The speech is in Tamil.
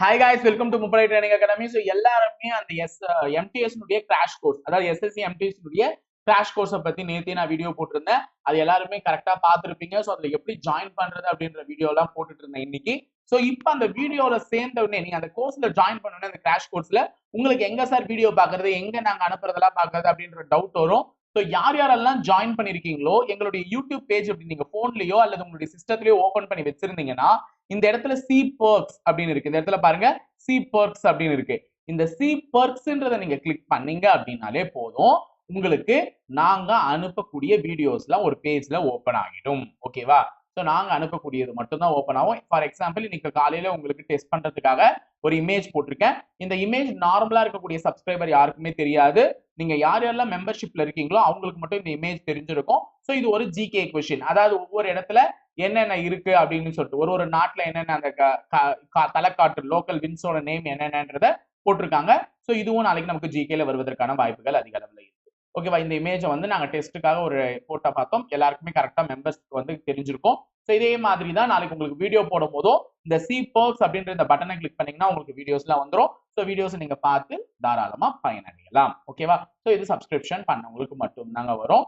ஹாய் காய்ஸ் வெல்கம் டு முப்படை ட்ரைனிங் அகாடமி ஸோ எல்லாருமே அந்த எஸ் எம்டிஎஸ் கிராஷ் கோர்ஸ் அதாவது எஸ்எஸ்சி எம்டிஎஸ்னுடைய கிராஷ் கோர்ஸை பத்தி நேத்தே நான் வீடியோ போட்டிருந்தேன். அது எல்லாருமே கரெக்டா பார்த்துருப்பீங்க. ஸோ அதில் எப்படி ஜாயின் பண்றது அப்படின்ற வீடியோ எல்லாம் போட்டுட்டு இருந்தேன் இன்னைக்கு. ஸோ இப்போ அந்த வீடியோல சேர்ந்த உடனே நீங்க அந்த கோர்ஸ்ல ஜாயின் பண்ண உடனே அந்த கிராஷ் கோர்ஸ்ல உங்களுக்கு எங்க சார் வீடியோ பாக்குறது எங்க நாங்க அனுப்புறதெல்லாம் பாக்குறது அப்படின்ற டவுட் வரும். ஸோ யார் யாரெல்லாம் ஜாயின் பண்ணிருக்கீங்களோ எங்களுடைய யூடியூப் பேஜ் அப்படி நீங்க போன்லயோ அல்லது உங்களுடைய சிஸ்டத்திலயோ ஓபன் பண்ணி வச்சிருந்தீங்கன்னா இந்த இடத்துல சி பர்க்ஸ் அப்படின்னு இருக்கு. இந்த இடத்துல பாருங்க சி பர்க்ஸ் அப்படின்னு இருக்கு. இந்த சி பர்க்ஸ்ன்றத நீங்க கிளிக் பண்ணீங்க அப்படின்னாலே போதும். உங்களுக்கு நாங்க அனுப்பக்கூடிய வீடியோஸ்லாம் ஒரு பேஜ்ல ஓப்பன் ஆகிடும். ஓகேவா ஸோ நாங்கள் அனுப்பக்கூடியது மட்டும்தான் ஓப்பன் ஆகும். ஃபார் எக்ஸாம்பிள் இன்னைக்கு காலையில் உங்களுக்கு டெஸ்ட் பண்ணுறதுக்காக ஒரு இமேஜ் போட்டிருக்கேன். இந்த இமேஜ் நார்மலாக இருக்கக்கூடிய சப்ஸ்கிரைபர் யாருக்குமே தெரியாது. நீங்க யார் யாரெல்லாம் மெம்பர்ஷிப்ல இருக்கீங்களோ அவங்களுக்கு மட்டும் இந்த இமேஜ் தெரிஞ்சிருக்கும். ஸோ இது ஒரு ஜிகே கொஷின் அதாவது ஒவ்வொரு இடத்துல என்னென்ன இருக்கு அப்படின்னு சொல்லிட்டு ஒரு ஒரு நாட்டுல என்னென்ன அந்த தலைக்காட்டு லோக்கல் வின்ஸோட நேம் என்னென்னன்றத போட்டிருக்காங்க. ஸோ இதுவும் நாளைக்கு நமக்கு ஜிகேல வருவதற்கான வாய்ப்புகள் அதிக அளவில் இருக்கு. ஓகேவா இந்த இமேஜை வந்து நாங்க டெஸ்ட்டுக்காக ஒரு போட்டோ பார்த்தோம். எல்லாருக்குமே கரெக்டாக மெம்பர்ஸ்க்கு வந்து தெரிஞ்சிருக்கும். ஸோ இதே மாதிரி தான் நாளைக்கு உங்களுக்கு வீடியோ போடும் போதோ இந்த சி பர்க்ஸ் அப்படின்ற இந்த பட்டனை கிளிக் பண்ணீங்கன்னா உங்களுக்கு வீடியோஸ்லாம் வந்துடும் ஸோ வீடியோஸ் நீங்க பார்த்து தாராளமா பயனடையலாம். ஓகேவா ஸோ இது சப்ஸ்கிரிப்ஷன் பண்ணவங்களுக்கு மட்டும் தாங்க வரும்.